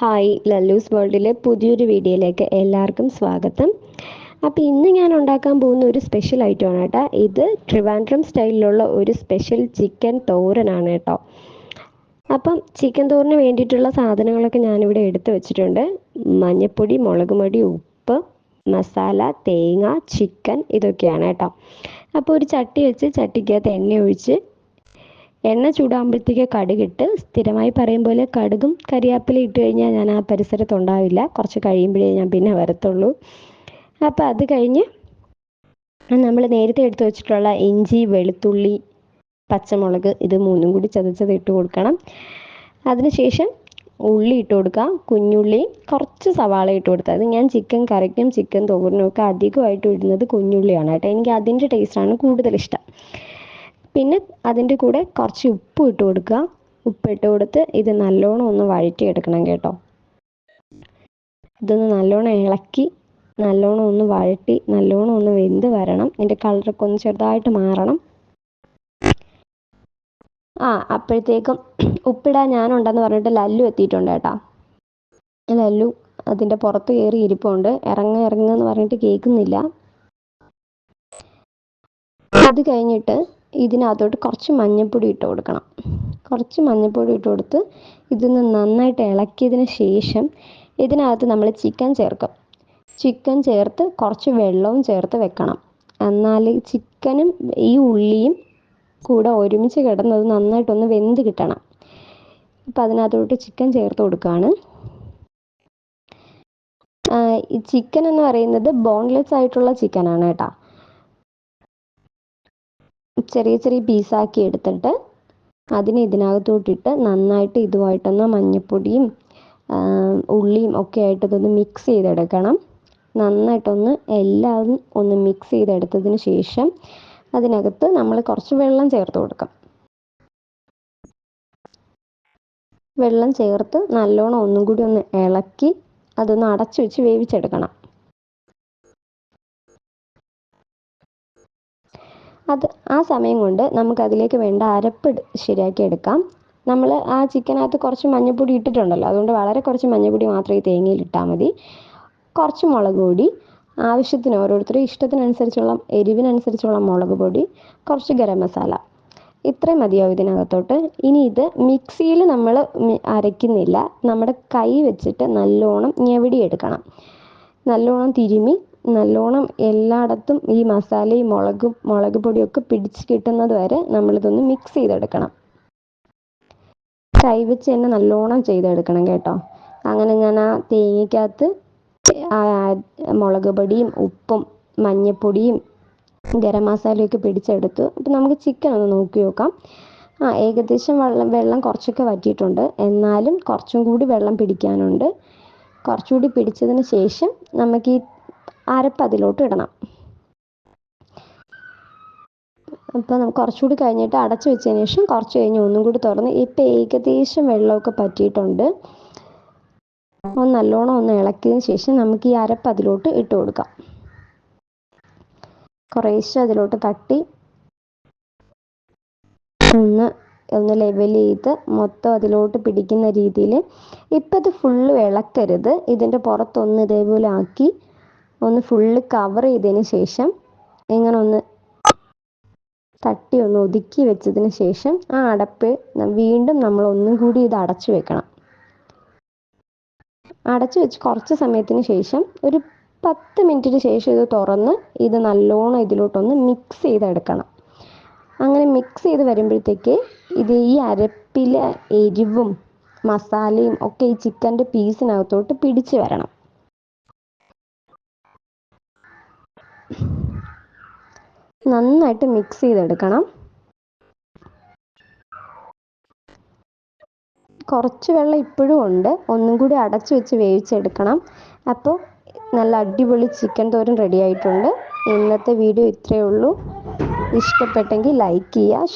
Hi ലല്ലൂസ് വേൾഡിലെ പുതിയൊരു വീഡിയോയിലേക്ക് എല്ലാവർക്കും സ്വാഗതം. അപ്പോൾ ഇന്ന് ഞാൻ ഉണ്ടാക്കാൻ പോകുന്ന ഒരു സ്പെഷ്യൽ ഐറ്റമാണ് കേട്ടോ. ഇത് ട്രിവാൻഡ്രം സ്റ്റൈലിലുള്ള ഒരു സ്പെഷ്യൽ ചിക്കൻ തോരനാണ് കേട്ടോ. അപ്പം ചിക്കൻ തോറിന് വേണ്ടിയിട്ടുള്ള സാധനങ്ങളൊക്കെ ഞാനിവിടെ എടുത്തു വെച്ചിട്ടുണ്ട്. മഞ്ഞൾപ്പൊടി മുളക് പൊടി ഉപ്പ് മസാല തേങ്ങ ചിക്കൻ ഇതൊക്കെയാണ് കേട്ടോ. അപ്പോൾ ഒരു ചട്ടി വെച്ച് ചട്ടിക്കകത്ത് എണ്ണ ഒഴിച്ച് എണ്ണ ചൂടാകുമ്പോഴത്തേക്ക് കടുകിട്ട് സ്ഥിരമായി പറയും പോലെ കടുകും കരിയാപ്പില ഇട്ട് കഴിഞ്ഞാൽ ഞാൻ ആ പരിസരത്ത് ഉണ്ടാവില്ല. കുറച്ച് കഴിയുമ്പോഴേ ഞാൻ പിന്നെ വരത്തുള്ളൂ. അപ്പോൾ അത് കഴിഞ്ഞ് നമ്മൾ നേരത്തെ എടുത്തു വെച്ചിട്ടുള്ള ഇഞ്ചി വെളുത്തുള്ളി പച്ചമുളക് ഇത് മൂന്നും കൂടി ചതച്ചത് ഇട്ട് കൊടുക്കണം. അതിനുശേഷം ഉള്ളി ഇട്ട് കൊടുക്കുക. കുഞ്ഞുള്ളി കുറച്ച് സവാള ഇട്ട് കൊടുക്കുക. അത് ഞാൻ ചിക്കൻ കറിക്കും ചിക്കൻ തോരനും ഒക്കെ അധികമായിട്ട് ഇടുന്നത് കുഞ്ഞുള്ളിയാണ് കേട്ടോ. എനിക്ക് അതിന്റെ ടേസ്റ്റാണ് കൂടുതൽ ഇഷ്ടം. പിന്നെ അതിന്റെ കൂടെ കുറച്ച് ഉപ്പ് ഇട്ട് കൊടുക്കുക. ഉപ്പിട്ട് കൊടുത്ത് ഇത് നല്ലോണം ഒന്ന് വഴറ്റി എടുക്കണം കേട്ടോ. ഇതൊന്ന് നല്ലോണം ഇളക്കി നല്ലോണം ഒന്ന് വഴറ്റി നല്ലോണം ഒന്ന് വെന്ത് വരണം. ഇതിന്റെ കളറൊക്കെ ഒന്ന് ചെറുതായിട്ട് മാറണം. ആ അപ്പോഴത്തേക്കും ഉപ്പിടാൻ ഞാനുണ്ടെന്ന് പറഞ്ഞിട്ട് ലല്ലു എത്തിയിട്ടുണ്ട് കേട്ടോ. ലല്ലു അതിന്റെ പുറത്ത് കയറി ഇരിപ്പുണ്ട്. ഇറങ്ങ ഇറങ്ങുക എന്ന് പറഞ്ഞിട്ട് കേൾക്കുന്നില്ല. അത് കഴിഞ്ഞിട്ട് ഇതിനകത്തോട്ട് കുറച്ച് മഞ്ഞൾപ്പൊടി ഇട്ട് കൊടുക്കണം. കുറച്ച് മഞ്ഞൾപ്പൊടി ഇട്ട് കൊടുത്ത് ഇതൊന്ന് നന്നായിട്ട് ഇളക്കിയതിന് ശേഷം ഇതിനകത്ത് നമ്മൾ ചിക്കൻ ചേർക്കും. ചിക്കൻ ചേർത്ത് കുറച്ച് വെള്ളവും ചേർത്ത് വെക്കണം. എന്നാൽ ചിക്കനും ഈ ഉള്ളിയും കൂടെ ഒരുമിച്ച് കിടന്നത് നന്നായിട്ടൊന്ന് വെന്ത് കിട്ടണം. അപ്പം അതിനകത്തോട്ട് ചിക്കൻ ചേർത്ത് കൊടുക്കുകയാണ് ഈ ചിക്കൻ എന്ന് പറയുന്നത് ബോൺലെസ് ആയിട്ടുള്ള ചിക്കനാണ് കേട്ടോ. ചെറിയ ചെറിയ പീസാക്കി എടുത്തിട്ട് അതിനെ ഇതിനകത്തോട്ടിട്ട് നന്നായിട്ട് ഇതുമായിട്ടൊന്ന് മഞ്ഞൾപ്പൊടിയും ഉള്ളിയും ഒക്കെ ആയിട്ട് ഇതൊന്ന് മിക്സ് ചെയ്തെടുക്കണം. നന്നായിട്ടൊന്ന് എല്ലാം ഒന്ന് മിക്സ് ചെയ്തെടുത്തതിന് ശേഷം അതിനകത്ത് നമ്മൾ കുറച്ച് വെള്ളം ചേർത്ത് കൊടുക്കാം. വെള്ളം ചേർത്ത് നല്ലോണം ഒന്നും കൂടി ഒന്ന് ഇളക്കി അതൊന്ന് അടച്ചു വെച്ച് വേവിച്ചെടുക്കണം. അത് ആ സമയം കൊണ്ട് നമുക്ക് അതിലേക്ക് വേണ്ട അരപ്പ് ശരിയാക്കി എടുക്കാം. നമ്മൾ ആ ചിക്കനകത്ത് കുറച്ച് മഞ്ഞൾപ്പൊടി ഇട്ടിട്ടുണ്ടല്ലോ. അതുകൊണ്ട് വളരെ കുറച്ച് മഞ്ഞൾപ്പൊടി മാത്രമേ തേങ്ങയിൽ ഇട്ടാൽ മതി. കുറച്ച് മുളക് പൊടി ആവശ്യത്തിന് ഓരോരുത്തരും ഇഷ്ടത്തിനനുസരിച്ചുള്ള എരിവിനനുസരിച്ചുള്ള മുളക് പൊടി കുറച്ച് ഗരം മസാല. ഇത്രയും മതിയാവും ഇതിനകത്തോട്ട്. ഇനി ഇത് മിക്സിയിൽ നമ്മൾ അരയ്ക്കുന്നില്ല. നമ്മുടെ കൈ വെച്ചിട്ട് നല്ലോണം ഞെവിടിയെടുക്കണം. നല്ലോണം തിരുമി നല്ലോണം എല്ലായിടത്തും ഈ മസാലയും മുളകും മുളക് പൊടിയൊക്കെ പിടിച്ച് കിട്ടുന്നത് വരെ നമ്മളിതൊന്ന് മിക്സ് ചെയ്തെടുക്കണം. കൈവച്ച് തന്നെ നല്ലോണം ചെയ്തെടുക്കണം കേട്ടോ. അങ്ങനെ ഞാൻ ആ തേങ്ങയ്ക്കകത്ത് മുളക് പൊടിയും ഉപ്പും മഞ്ഞപ്പൊടിയും ഗരം മസാലയൊക്കെ പിടിച്ചെടുത്തു. അപ്പം നമുക്ക് ചിക്കൻ ഒന്ന് നോക്കി നോക്കാം. ആ ഏകദേശം വെള്ളം വെള്ളം കുറച്ചൊക്കെ വറ്റിയിട്ടുണ്ട്. എന്നാലും കുറച്ചും കൂടി വെള്ളം പിടിക്കാനുണ്ട്. കുറച്ചുകൂടി പിടിച്ചതിന് ശേഷം നമുക്ക് ഈ അരപ്പ് അതിലോട്ട് ഇടണം അപ്പോൾ നമുക്ക് കുറച്ചുകൂടി കഴിഞ്ഞിട്ട് അടച്ചു വെച്ചതിന് ശേഷം കുറച്ച് കഴിഞ്ഞ് ഒന്നും കൂടി തുറന്ന് ഇപ്പം ഏകദേശം വെള്ളമൊക്കെ പറ്റിയിട്ടുണ്ട്. ഒന്ന് നല്ലോണം ഒന്ന് ഇളക്കിയതിന് ശേഷം നമുക്ക് ഈ അരപ്പ് അതിലോട്ട് ഇട്ട് കൊടുക്കാം. കുറേശ്ശെ അതിലോട്ട് തട്ടി ഒന്ന് ഒന്ന് ലെവൽ ചെയ്ത് മൊത്തം അതിലോട്ട് പിടിക്കുന്ന രീതിയിൽ ഇപ്പം ഇത് ഫുള്ള് ഇളക്കരുത് ഇതിന്റെ പുറത്തൊന്ന് ഇതേപോലെ ആക്കി ഒന്ന് ഫുള്ള് കവർ ചെയ്തതിന് ശേഷം ഇങ്ങനെ ഒന്ന് തട്ടി ഒന്ന് ഒതുക്കി വെച്ചതിന് ശേഷം ആ അടപ്പ് വീണ്ടും നമ്മൾ ഒന്നും കൂടി ഇത് അടച്ചു വെക്കണം. അടച്ചു വെച്ച് കുറച്ച് സമയത്തിന് ശേഷം ഒരു പത്ത് മിനിറ്റിന് ശേഷം ഇത് തുറന്ന് ഇത് നല്ലോണം ഇതിലോട്ടൊന്ന് മിക്സ് ചെയ്തെടുക്കണം. അങ്ങനെ മിക്സ് ചെയ്ത് വരുമ്പോഴത്തേക്ക് ഇത് ഈ അരപ്പിലെ എരിവും മസാലയും ഒക്കെ ഈ ചിക്കന്റെ പീസിനകത്തോട്ട് പിടിച്ച് വരണം. നന്നായിട്ട് മിക്സ് ചെയ്തെടുക്കണം. കുറച്ച് വെള്ളം ഇപ്പോഴും ഉണ്ട്. ഒന്നും കൂടി അടച്ചു വെച്ച് വേവിച്ചെടുക്കണം. അപ്പോൾ നല്ല അടിപൊളി ചിക്കൻ തോരൻ റെഡി ആയിട്ടുണ്ട്. ഇന്നത്തെ വീഡിയോ ഇത്രയേ ഉള്ളൂ. ഇഷ്ടപ്പെട്ടെങ്കിൽ ലൈക്ക് ചെയ്യുക